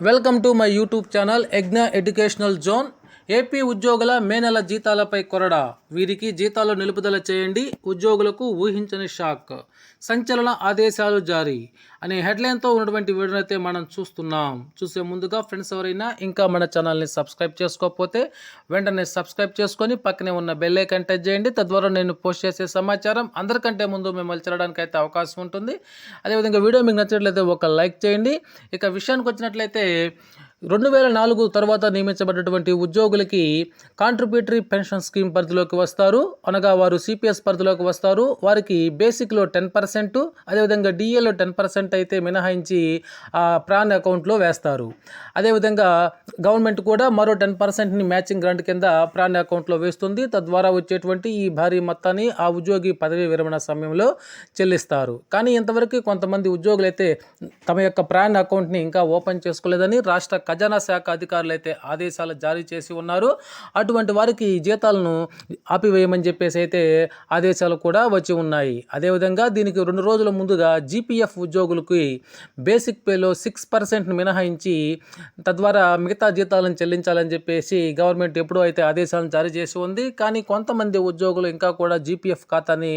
Welcome to my YouTube channel Egna Educational Zone. A ఉద్యోగుల మే నెల జీతాలపై కొరడా. వీరికి జీతాలు నిలుపుదల చేయండి ఉద్యోగులకు ఊహించని షాక్. సంచలన ఆదేశాలు జారీ. అనే హెడ్లైన్తో ఉన్నటువంటి వీడియోనైతే అయితే మనం చూస్తున్నాం. చూసే ముందుగా ఫ్రెండ్స్ ఎవరైనా ఇంకా మన ఛానల్ని సబ్స్క్రైబ్ చేసుకోకపోతే వెంటనే సబ్స్క్రైబ్ చేసుకొని పక్కనే ఉన్న బెల్ కంటెక్ట్ టచ్ చేయండి. తద్వారా నేను పోస్ట్ చేసే సమాచారం అందరికంటే ముందు మిమ్మల్ని చేరడానికి అయితే అవకాశం ఉంటుంది. అదేవిధంగా వీడియో మీకు నచ్చినట్లయితే ఒక లైక్ చేయండి. ఇక విషయానికి వచ్చినట్లయితే రెండు వేల నాలుగు తర్వాత నియమించబడినటువంటి ఉద్యోగులకి కాంట్రిబ్యూటరీ పెన్షన్ స్కీమ్ పరిధిలోకి వస్తారు. అనగా వారు సిపిఎస్ పరిధిలోకి వస్తారు. వారికి బేసిక్లో టెన్ పర్సెంట్ అదేవిధంగా డిఏలో టెన్ పర్సెంట్ అయితే మినహాయించి ఆ ప్రాన్ అకౌంట్లో వేస్తారు. అదేవిధంగా గవర్నమెంట్ కూడా మరో టెన్ పర్సెంట్ని మ్యాచింగ్ గ్రాంట్ కింద ప్రాన్ అకౌంట్లో వేస్తుంది. తద్వారా వచ్చేటువంటి ఈ భారీ మొత్తాన్ని ఆ ఉద్యోగి పదవీ విరమణ సమయంలో చెల్లిస్తారు. కానీ ఇంతవరకు కొంతమంది ఉద్యోగులైతే తమ యొక్క ప్రాన్ అకౌంట్ని ఇంకా ఓపెన్ చేసుకోలేదని రాష్ట్ర ఖజానా శాఖ అధికారులు అయితే ఆదేశాలు జారీ చేసి ఉన్నారు. అటువంటి వారికి జీతాలను ఆపివేయమని చెప్పేసి అయితే ఆదేశాలు కూడా వచ్చి ఉన్నాయి. అదేవిధంగా దీనికి రెండు రోజుల ముందుగా జీపీఎఫ్ ఉద్యోగులకి బేసిక్ పేలో సిక్స్ పర్సెంట్ను మినహాయించి తద్వారా మిగతా జీతాలను చెల్లించాలని చెప్పేసి గవర్నమెంట్ ఎప్పుడూ అయితే ఆదేశాలను జారీ చేసి ఉంది. కానీ కొంతమంది ఉద్యోగులు ఇంకా కూడా జీపీఎఫ్ ఖాతాని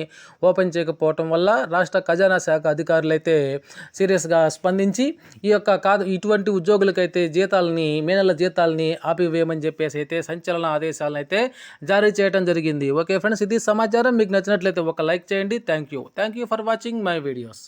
ఓపెన్ చేయకపోవటం వల్ల రాష్ట్ర ఖజానా శాఖ అధికారులు అయితే సీరియస్గా స్పందించి ఈ యొక్క కా ఇటువంటి ఉద్యోగులకైతే జీ జీతాలని మే నెల జీతాలని ఆపివేయమని చెప్పేసి అయితే సంచలన ఆదేశాలను అయితే జారీ చేయడం జరిగింది. ఓకే ఫ్రెండ్స్ ఇది సమాచారం. మీకు నచ్చినట్లయితే ఒక లైక్ చేయండి. Thank you. Thank you for watching my videos.